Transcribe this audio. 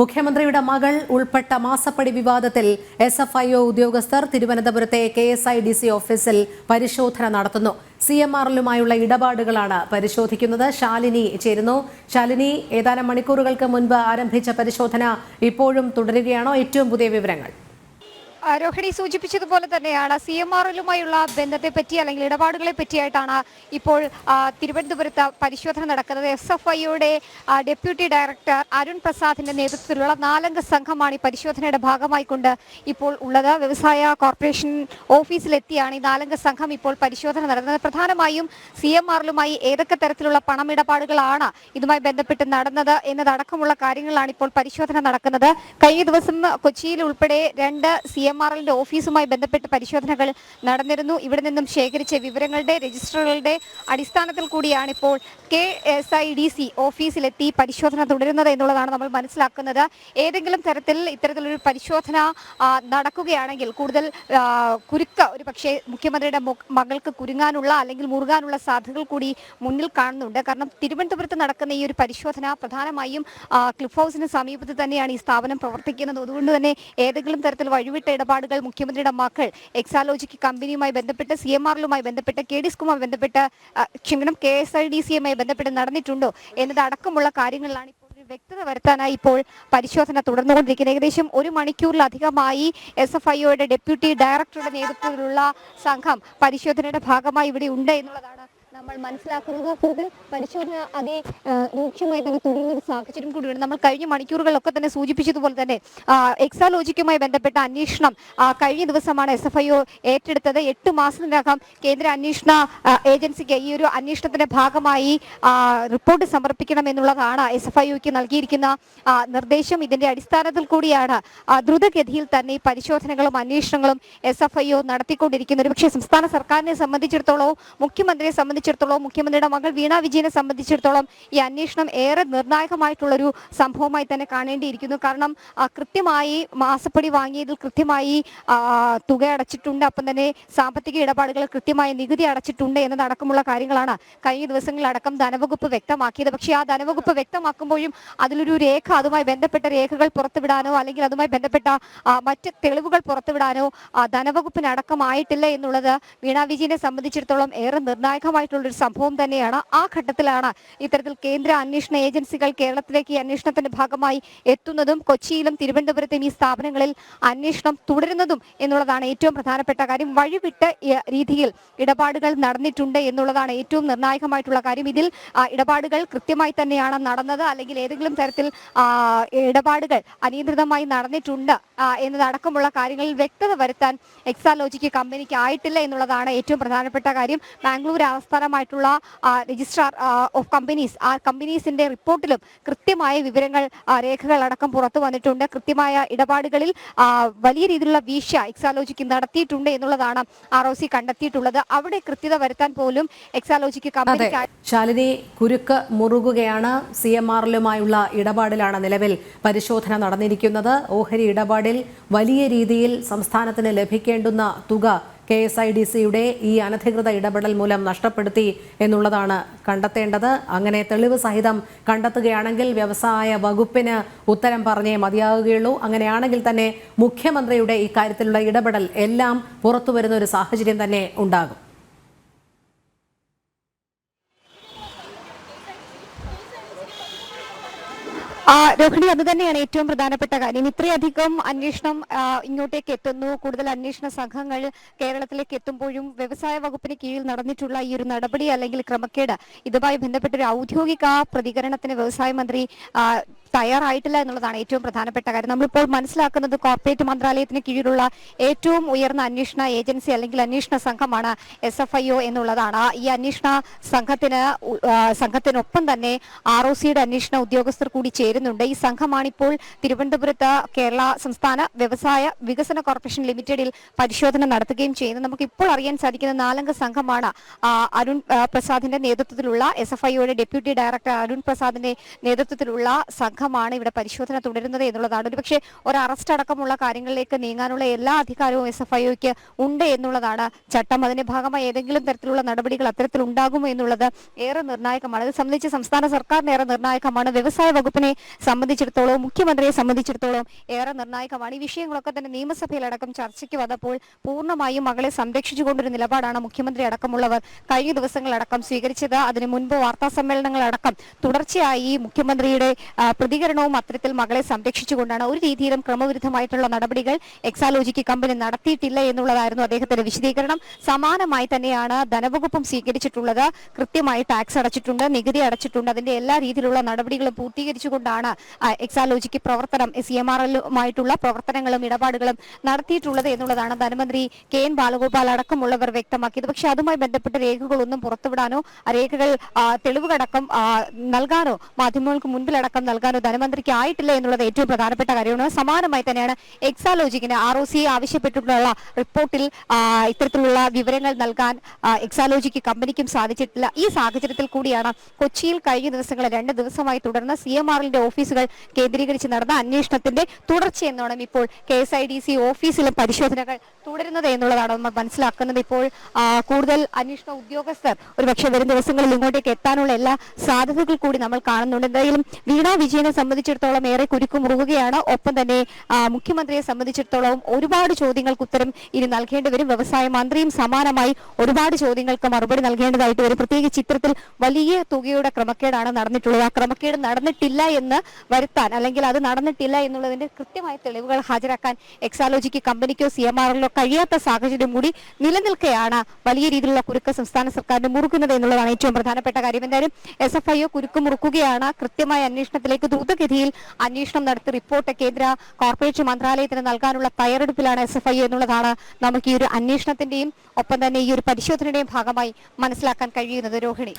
മുഖ്യമന്ത്രിയുടെ മകൾ ഉൾപ്പെട്ട മാസപ്പടി വിവാദത്തിൽ എസ് എഫ് ഐ ഒ ഉദ്യോഗസ്ഥർ തിരുവനന്തപുരത്തെ K S I D C ഓഫീസിൽ പരിശോധന നടത്തുന്നു. സി എം ആറിലുമായുള്ള ഇടപാടുകളാണ് പരിശോധിക്കുന്നത്. ശാലിനി ചേരുന്നു. ശാലിനി ഏതാനും മണിക്കൂറുകൾക്ക് മുൻപ് ആരംഭിച്ച പരിശോധന ഇപ്പോഴും തുടരുകയാണോ? ഏറ്റവും പുതിയ വിവരങ്ങൾ. രോഹിണി സൂചിപ്പിച്ചതുപോലെ തന്നെയാണ് സി എം ആർ ബന്ധത്തെ പറ്റി അല്ലെങ്കിൽ ഇടപാടുകളെ പറ്റിയായിട്ടാണ് ഇപ്പോൾ തിരുവനന്തപുരത്ത് പരിശോധന നടക്കുന്നത്. എസ് എഫ് ഐയുടെ ഡെപ്യൂട്ടി ഡയറക്ടർ അരുൺ പ്രസാദിന്റെ നേതൃത്വത്തിലുള്ള നാലംഗ സംഘമാണ് ഈ പരിശോധനയുടെ ഭാഗമായി കൊണ്ട് ഇപ്പോൾ ഉള്ളത്. വ്യവസായ കോർപ്പറേഷൻ ഓഫീസിലെത്തിയാണ് ഈ നാലംഗ സംഘം ഇപ്പോൾ പരിശോധന നടത്തുന്നത്. പ്രധാനമായും സി എം ആറിലുമായി ഏതൊക്കെ തരത്തിലുള്ള പണമിടപാടുകളാണ് ഇതുമായി ബന്ധപ്പെട്ട് നടന്നത് എന്നതടക്കമുള്ള കാര്യങ്ങളാണ് ഇപ്പോൾ പരിശോധന നടക്കുന്നത്. കഴിഞ്ഞ ദിവസം കൊച്ചിയിൽ ഉൾപ്പെടെ രണ്ട് സി എം ആർ ഓഫീസുമായി ബന്ധപ്പെട്ട് പരിശോധനകൾ നടന്നിരുന്നു. ഇവിടെ നിന്നും ശേഖരിച്ച വിവരങ്ങളുടെ രജിസ്റ്ററുകളുടെ അടിസ്ഥാനത്തിൽ കൂടിയാണ് ഇപ്പോൾ K S I D C ഓഫീസിലെത്തി പരിശോധന തുടരുന്നത് എന്നുള്ളതാണ് നമ്മൾ മനസ്സിലാക്കുന്നത്. ഏതെങ്കിലും തരത്തിൽ ഇത്തരത്തിലൊരു പരിശോധന നടക്കുകയാണെങ്കിൽ കൂടുതൽ കുരുക്ക ഒരു പക്ഷേ മുഖ്യമന്ത്രിയുടെ മകൾക്ക് കുരുങ്ങാനുള്ള അല്ലെങ്കിൽ മുറുകാനുള്ള സാധ്യതകൾ കൂടി മുന്നിൽ കാണുന്നുണ്ട്. കാരണം തിരുവനന്തപുരത്ത് നടക്കുന്ന ഈ ഒരു പരിശോധന പ്രധാനമായും ക്ലിഫ് ഹൗസിന് സമീപത്ത് തന്നെയാണ് ഈ സ്ഥാപനം പ്രവർത്തിക്കുന്നത്. അതുകൊണ്ട് തന്നെ ഏതെങ്കിലും തരത്തിൽ വഴിവിട്ട ഇടപാടുകൾ മുഖ്യമന്ത്രിയുടെ മക്കൾ എക്സാലോജിക്ക് കമ്പനിയുമായി ബന്ധപ്പെട്ട് സി എം ആറിലുമായി ബന്ധപ്പെട്ട് കെ ഡി സ്കുമായി ബന്ധപ്പെട്ട് ക്ഷമിക്കണം കെ എസ് ഐ ഡി സിയുമായി ബന്ധപ്പെട്ട് നടന്നിട്ടുണ്ടോ എന്നതടക്കമുള്ള കാര്യങ്ങളിലാണ് ഇപ്പോൾ വ്യക്തത വരുത്താനായി ഇപ്പോൾ പരിശോധന തുടർന്നുകൊണ്ടിരിക്കുന്നത്. ഏകദേശം ഒരു മണിക്കൂറിലധികമായി എസ് എഫ് ഐഒയുടെ ഡെപ്യൂട്ടി ഡയറക്ടറുടെ നേതൃത്വത്തിലുള്ള സംഘം പരിശോധനയുടെ ഭാഗമായി ഇവിടെ ഉണ്ട് എന്നുള്ളതാണ് നമ്മൾ മനസ്സിലാക്കുന്നത് കൂടുതൽ പരിശോധന അതേ രൂക്ഷമായി തന്നെ തുടരുന്ന ഒരു സാഹചര്യം കൂടിയാണ് നമ്മൾ കഴിഞ്ഞ മണിക്കൂറുകളിലൊക്കെ തന്നെ സൂചിപ്പിച്ചതുപോലെ തന്നെ എക്സാലോജിക്കുമായി ബന്ധപ്പെട്ട അന്വേഷണം കഴിഞ്ഞ ദിവസമാണ് എസ് എഫ് ഐ ഒ ഏറ്റെടുത്തത്. എട്ട് മാസത്തിനകം കേന്ദ്ര അന്വേഷണ ഏജൻസിക്ക് ഈ ഒരു അന്വേഷണത്തിന്റെ ഭാഗമായി റിപ്പോർട്ട് സമർപ്പിക്കണം എന്നുള്ളതാണ് എസ് എഫ് ഐ ഒക്ക് നൽകിയിരിക്കുന്ന നിർദ്ദേശം. ഇതിന്റെ അടിസ്ഥാനത്തിൽ കൂടിയാണ് ദ്രുതഗതിയിൽ തന്നെ ഈ പരിശോധനകളും അന്വേഷണങ്ങളും എസ് എഫ് ഐ ഒ നടത്തിക്കൊണ്ടിരിക്കുന്നത്. പക്ഷേ സംസ്ഥാന സർക്കാരിനെ സംബന്ധിച്ചിടത്തോളം മുഖ്യമന്ത്രിയെ സംബന്ധിച്ചിടത്തോളം മുഖ്യമന്ത്രിയുടെ മകൾ വീണ വിജയനെ സംബന്ധിച്ചിടത്തോളം ഈ അന്വേഷണം ഏറെ നിർണായകമായിട്ടുള്ളൊരു സംഭവമായി തന്നെ കാണേണ്ടിയിരിക്കുന്നു. കാരണം കൃത്യമായി മാസപ്പടി വാങ്ങിയതിൽ കൃത്യമായി തുക അടച്ചിട്ടുണ്ട്. അപ്പം തന്നെ സാമ്പത്തിക ഇടപാടുകൾ കൃത്യമായി നികുതി അടച്ചിട്ടുണ്ട് എന്നതടക്കമുള്ള കാര്യങ്ങളാണ് കഴിഞ്ഞ ദിവസങ്ങളിലടക്കം ധനവകുപ്പ് വ്യക്തമാക്കിയത്. പക്ഷേ ആ ധനവകുപ്പ് വ്യക്തമാക്കുമ്പോഴും അതിലൊരു രേഖ അതുമായി ബന്ധപ്പെട്ട രേഖകൾ പുറത്തുവിടാനോ അല്ലെങ്കിൽ അതുമായി ബന്ധപ്പെട്ട മറ്റ് തെളിവുകൾ പുറത്തുവിടാനോ ധനവകുപ്പിനടക്കമായിട്ടില്ല എന്നുള്ളത് വീണ വിജയനെ സംബന്ധിച്ചിടത്തോളം ഏറെ നിർണായകമായിട്ടുള്ളൊരു സംഭവം തന്നെയാണ്. ആ ഘട്ടത്തിലാണ് ഇത്തരത്തിൽ കേന്ദ്ര അന്വേഷണ ഏജൻസികൾ കേരളത്തിലേക്ക് അന്വേഷണത്തിന്റെ ഭാഗമായി എത്തുന്നതും കൊച്ചിയിലും തിരുവനന്തപുരത്തും ഈ സ്ഥാപനങ്ങളിൽ അന്വേഷണം തുടരുന്നതും എന്നുള്ളതാണ് ഏറ്റവും പ്രധാനപ്പെട്ട കാര്യം. വഴിവിട്ട് രീതിയിൽ ഇടപാടുകൾ നടന്നിട്ടുണ്ട് എന്നുള്ളതാണ് ഏറ്റവും നിർണായകമായിട്ടുള്ള കാര്യം. ഇതിൽ ഇടപാടുകൾ കൃത്യമായി തന്നെയാണ് നടന്നത്. അല്ലെങ്കിൽ ഏതെങ്കിലും തരത്തിൽ ഇടപാടുകൾ അനിയന്ത്രിതമായി നടന്നിട്ടുണ്ട് എന്നതടക്കമുള്ള കാര്യങ്ങളിൽ വ്യക്തത വരുത്താൻ എക്സാലോജിക്ക് കമ്പനിക്ക് ആയിട്ടില്ല എന്നുള്ളതാണ് ഏറ്റവും പ്രധാനപ്പെട്ട കാര്യം. ബാംഗ്ലൂർ ആസ്ഥാനമായിട്ടുള്ള ആ, രജിസ്ട്രാർ ഓഫ് കമ്പനീസ്. ആ കമ്പനീസിന്റെ റിപ്പോർട്ടിലും കൃത്യമായ വിവരങ്ങൾ രേഖകൾ അടക്കം പുറത്തു വന്നിട്ടുണ്ട്. കൃത്യമായ ഇടപാടുകളിൽ വലിയ രീതിയിലുള്ള വീഴ്ച എക്സാലോജിക്ക് നടത്തിയിട്ടുണ്ട് എന്നുള്ളതാണ് ആർ ഒ സി കണ്ടെത്തിയിട്ടുള്ളത്. അവിടെ കൃത്യത വരുത്താൻ പോലും എക്സാലോജിക്ക് ശാലിനി കുരുക്ക് മുറുകുകയാണ് സി എം ആറിലുമായുള്ള ഇടപാടിലാണ് നിലവിൽ പരിശോധന നടന്നിരിക്കുന്നത്. ഓഹരി ഇടപാടിൽ വലിയ രീതിയിൽ സംസ്ഥാനത്തിന് ലഭിക്കേണ്ടുന്ന തുക കെ എസ് ഐ ഡി സിയുടെ ഈ അനധികൃത ഇടപെടൽ മൂലം നഷ്ടപ്പെടുത്തി എന്നുള്ളതാണ് കണ്ടെത്തേണ്ടത്. അങ്ങനെ തെളിവ് സഹിതം കണ്ടെത്തുകയാണെങ്കിൽ വ്യവസായ വകുപ്പിന് ഉത്തരം പറഞ്ഞേ മതിയാകുകയുള്ളൂ അങ്ങനെയാണെങ്കിൽ തന്നെ മുഖ്യമന്ത്രിയുടെ ഇക്കാര്യത്തിലുള്ള ഇടപെടൽ എല്ലാം പുറത്തുവരുന്ന ഒരു സാഹചര്യം തന്നെ ഉണ്ടാകും. രോഹിണി അത് തന്നെയാണ് ഏറ്റവും പ്രധാനപ്പെട്ട കാര്യം. ഇത്രയധികം അന്വേഷണം ഇങ്ങോട്ടേക്ക് എത്തുന്നു. കൂടുതൽ അന്വേഷണ സംഘങ്ങൾ കേരളത്തിലേക്ക് എത്തുമ്പോഴും വ്യവസായ വകുപ്പിന് കീഴിൽ നടന്നിട്ടുള്ള ഈ ഒരു നടപടി അല്ലെങ്കിൽ ക്രമക്കേട് ഇതുമായി ബന്ധപ്പെട്ട ഒരു ഔദ്യോഗിക പ്രതികരണത്തിന് വ്യവസായ മന്ത്രി തയ്യാറായിട്ടില്ല എന്നുള്ളതാണ് ഏറ്റവും പ്രധാനപ്പെട്ട കാര്യം. നമ്മളിപ്പോൾ മനസ്സിലാക്കുന്നത് കോർപ്പറേറ്റ് മന്ത്രാലയത്തിന് കീഴിലുള്ള ഏറ്റവും ഉയർന്ന അന്വേഷണ ഏജൻസി അല്ലെങ്കിൽ അന്വേഷണ സംഘമാണ് എസ് എഫ് ഐ ഒ എന്നുള്ളതാണ്. ഈ അന്വേഷണ സംഘത്തിന് സംഘത്തിനൊപ്പം തന്നെ ആർ ഒ സിയുടെ അന്വേഷണ ഉദ്യോഗസ്ഥർ കൂടി ചേരുന്നുണ്ട്. ഈ സംഘമാണ് ഇപ്പോൾ തിരുവനന്തപുരത്ത് കേരള സംസ്ഥാന വ്യവസായ വികസന കോർപ്പറേഷൻ ലിമിറ്റഡിൽ പരിശോധന നടത്തുകയും ചെയ്യുന്നത് നമുക്ക് ഇപ്പോൾ അറിയാൻ സാധിക്കുന്ന നാലംഗ സംഘമാണ് അരുൺ പ്രസാദിന്റെ നേതൃത്വത്തിലുള്ള എസ് എഫ് ഐയുടെ ഡെപ്യൂട്ടി ഡയറക്ടർ അരുൺ പ്രസാദിന്റെ നേതൃത്വത്തിലുള്ള സംഘം. സംഘമാണ് ഇവിടെ പരിശോധന തുടരുന്നത് എന്നുള്ളതാണ്. ഒരുപക്ഷെ ഒരു അറസ്റ്റ് അടക്കമുള്ള കാര്യങ്ങളിലേക്ക് നീങ്ങാനുള്ള എല്ലാ അധികാരവും എസ് എഫ് ഐഒക്ക് ഉണ്ട് എന്നുള്ളതാണ് ചട്ടം. അതിന്റെ ഭാഗമായി ഏതെങ്കിലും തരത്തിലുള്ള നടപടികൾ അത്തരത്തിൽ ഉണ്ടാകുമോ എന്നുള്ളത് ഏറെ നിർണായകമാണ്. ഇത് സംബന്ധിച്ച് സംസ്ഥാന സർക്കാരിന് ഏറെ നിർണായകമാണ്. വ്യവസായ വകുപ്പിനെ സംബന്ധിച്ചിടത്തോളം മുഖ്യമന്ത്രിയെ സംബന്ധിച്ചിടത്തോളം ഏറെ നിർണായകമാണ്. ഈ വിഷയങ്ങളൊക്കെ തന്നെ നിയമസഭയിലടക്കം ചർച്ചയ്ക്ക് വന്നപ്പോൾ പൂർണമായും മകളെ സംരക്ഷിച്ചുകൊണ്ടൊരു നിലപാടാണ് മുഖ്യമന്ത്രി അടക്കമുള്ളവർ കഴിഞ്ഞ ദിവസങ്ങളടക്കം സ്വീകരിച്ചത്. അതിനു മുൻപ് വാർത്താ സമ്മേളനങ്ങളടക്കം തുടർച്ചയായി മുഖ്യമന്ത്രിയുടെ ആ, പ്രതികരണവും അത്തരത്തിൽ മകളെ സംരക്ഷിച്ചുകൊണ്ടാണ് ഒരു രീതിയിലും ക്രമവിരുദ്ധമായിട്ടുള്ള നടപടികൾ എക്സാലോജിക്ക് കമ്പനി നടത്തിയിട്ടില്ല എന്നുള്ളതായിരുന്നു അദ്ദേഹത്തിന്റെ വിശദീകരണം. സമാനമായി തന്നെയാണ് ധനവകുപ്പും സ്വീകരിച്ചിട്ടുള്ളത്. കൃത്യമായി ടാക്സ് അടച്ചിട്ടുണ്ട് നികുതി അടച്ചിട്ടുണ്ട്. അതിന്റെ എല്ലാ രീതിയിലുള്ള നടപടികളും പൂർത്തീകരിച്ചുകൊണ്ടാണ് എക്സാലോജിക്ക് പ്രവർത്തനം സി എം ആർ എല്ലുമായിട്ടുള്ള പ്രവർത്തനങ്ങളും ഇടപാടുകളും നടത്തിയിട്ടുള്ളത് എന്നുള്ളതാണ് ധനമന്ത്രി കെ എൻ ബാലഗോപാൽ അടക്കമുള്ളവർ വ്യക്തമാക്കിയത്. പക്ഷേ അതുമായി ബന്ധപ്പെട്ട രേഖകളൊന്നും പുറത്തുവിടാനോ രേഖകൾ തെളിവുകടക്കം നൽകാനോ മാധ്യമങ്ങൾക്ക് മുൻപിലടക്കം നൽകാനോ ധനമന്ത്രിക്ക് ആയിട്ടില്ല എന്നുള്ളത് ഏറ്റവും പ്രധാനപ്പെട്ട കാര്യമാണ്. സമാനമായി തന്നെയാണ് എക്സാലോജിക്കിന് ആർ ഒ സി ആവശ്യപ്പെട്ടിട്ടുള്ള റിപ്പോർട്ടിൽ ഇത്തരത്തിലുള്ള വിവരങ്ങൾ നൽകാൻ എക്സാലോജിക്ക് കമ്പനിക്കും സാധിച്ചിട്ടില്ല. ഈ സാഹചര്യത്തിൽ കൂടിയാണ് കൊച്ചിയിൽ കഴിഞ്ഞ ദിവസങ്ങളെ രണ്ട് ദിവസമായി തുടർന്ന് സി എം ആറിന്റെ ഓഫീസുകൾ കേന്ദ്രീകരിച്ച് നടന്ന അന്വേഷണത്തിന്റെ തുടർച്ചയെന്നോണം ഇപ്പോൾ K S I D C ഓഫീസിലും പരിശോധനകൾ തുടരുന്നത് എന്നുള്ളതാണ് നമ്മൾ മനസ്സിലാക്കുന്നത്. ഇപ്പോൾ കൂടുതൽ അന്വേഷണ ഉദ്യോഗസ്ഥർ ഒരുപക്ഷെ വരും ദിവസങ്ങളിൽ ഇങ്ങോട്ടേക്ക് എത്താനുള്ള എല്ലാ സാധ്യതകൾ കൂടി നമ്മൾ കാണുന്നുണ്ട്. എന്തായാലും വീണ വിജയനെ സംബന്ധിച്ചിടത്തോളം ഏറെ കുരുക്കു മുറുകുകയാണ് ഒപ്പം തന്നെ മുഖ്യമന്ത്രിയെ സംബന്ധിച്ചിടത്തോളം ഒരുപാട് ചോദ്യങ്ങൾക്ക് ഉത്തരം ഇനി നൽകേണ്ടി വരും. വ്യവസായ മന്ത്രിയും സമാനമായി ഒരുപാട് ചോദ്യങ്ങൾക്ക് മറുപടി നൽകേണ്ടതായിട്ട് വരും. പ്രത്യേകിച്ച് ചിത്രത്തിൽ വലിയ തുകയുടെ ക്രമക്കേടാണ് നടന്നിട്ടുള്ളത്. ആ ക്രമക്കേട് നടന്നിട്ടില്ല എന്ന് വരുത്താൻ അല്ലെങ്കിൽ അത് നടന്നിട്ടില്ല എന്നുള്ളതിന്റെ കൃത്യമായ തെളിവുകൾ ഹാജരാക്കാൻ എക്സാലോജിക്ക് കമ്പനിക്കോ സി എം ആറിലോ കഴിയാത്ത സാഹചര്യം കൂടി നിലനിൽക്കെയാണ് വലിയ രീതിയിലുള്ള കുരുക്ക് സംസ്ഥാന സർക്കാരിന് മുറുക്കുന്നത് എന്നുള്ളതാണ് ഏറ്റവും പ്രധാനപ്പെട്ട കാര്യം. എന്തായാലും എസ് എഫ് ഐ ഒ കുരുക്ക് മുറുക്കുകയാണ്. കൃത്യമായ അന്വേഷണത്തിലേക്ക് ദ്രുതഗതിയിൽ അന്വേഷണം നടത്തി റിപ്പോർട്ട് കേന്ദ്ര കോർപ്പറേറ്റ് മന്ത്രാലയത്തിന് നൽകാനുള്ള തയ്യാറെടുപ്പിലാണ് എസ് എഫ് ഐ എന്നുള്ളതാണ് നമുക്ക് ഈ ഒരു അന്വേഷണത്തിന്റെയും ഒപ്പം തന്നെ ഈ ഒരു പരിശോധനയുടെയും ഭാഗമായി മനസ്സിലാക്കാൻ കഴിയുന്നത്. രോഹിണി.